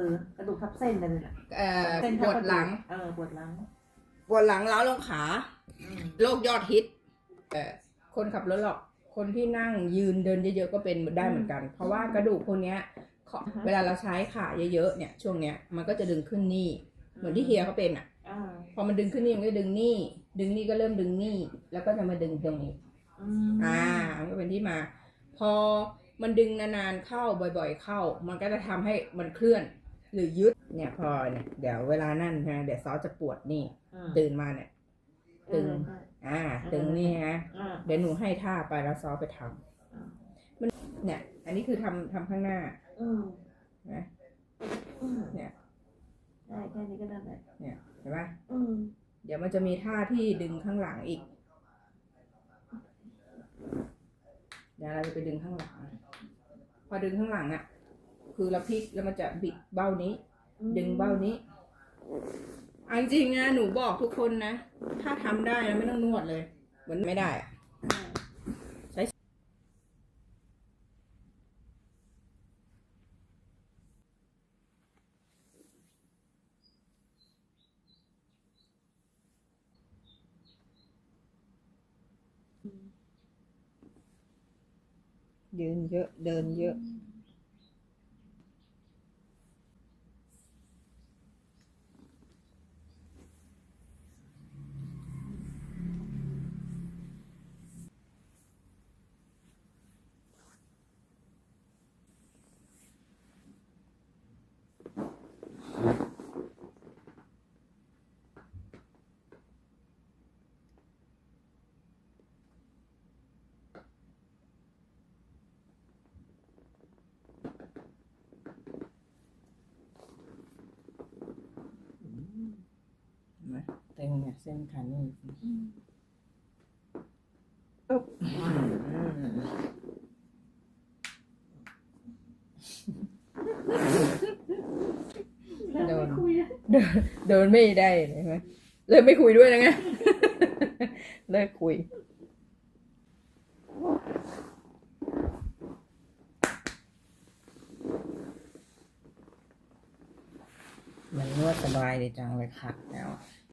อกระดูกทับเส้นไปเลยน่ะเอ่อเส้นปทับวดกระกหลังเออปวดหลังปวดหลังล้าวลงขาอืมโรคยอดฮิตเอ่อคนขับรถหรอก คนที่นั่งยืนเดินเยอะๆก็เป็นได้เหมือนกัน เพราะว่ากระดูกพวกเนี้ยขอเวลาเราใช้ขาเยอะๆเนี่ย ช่วงเนี้ยมันก็จะดึงขึ้นนี่ เหมือนที่เฮียเขาเป็นอะ อ่าพอมันดึงขึ้นนี่มันก็ดึงนี่ ดึงนี่ก็เริ่มดึงนี่ แล้วก็จะมาดึงตรงนี้ อืมอ่ามันก็เป็นที่มา พอมันดึงนานๆเข้าบ่อยๆเข้า มันก็จะทำให้มันเคลื่อน หรือยึดเนี่ยพอเนี่ยเดี๋ยวเวลานั่นนะเดี๋ยวซอจะปวดนี่อืมตื่นมาเนี่ย ตึงเอออ่า ตึงนี่ฮะอ่าเดี๋ยวหนูให้ท่าไปแล้วซอไปทำอ่ามันเนี่ย อันนี้คือทำทำข้างหน้าอืมนะอืมเนี่ยได้แค่นี้ก็ได้แหละเนี่ยเห็นไหมอืมเดี๋ยวมันจะมีท่าที่ดึงข้างหลังอีกเดี๋ยวเราจะไปดึงข้างหลัง พอดึงข้างหลังอะ คือเราพลิกแล้วมันจะบิดเบ้านี้ ดึงเบ้านี้อันจริงนะหนูบอกทุกคนนะ ถ้าทำได้นะไม่ต้องนวดเลยเหมือนไม่ได้อะอ่าใช้ยืนเยอะเดินเยอะ เห็นไหม เส้นขานี่ปุ๊บเดินเดินไม่ได้เลยไหมเลิกไม่คุยด้วยนะไงเลิกคุยมันนวดสบายดีจังเลยค่ะแล้ว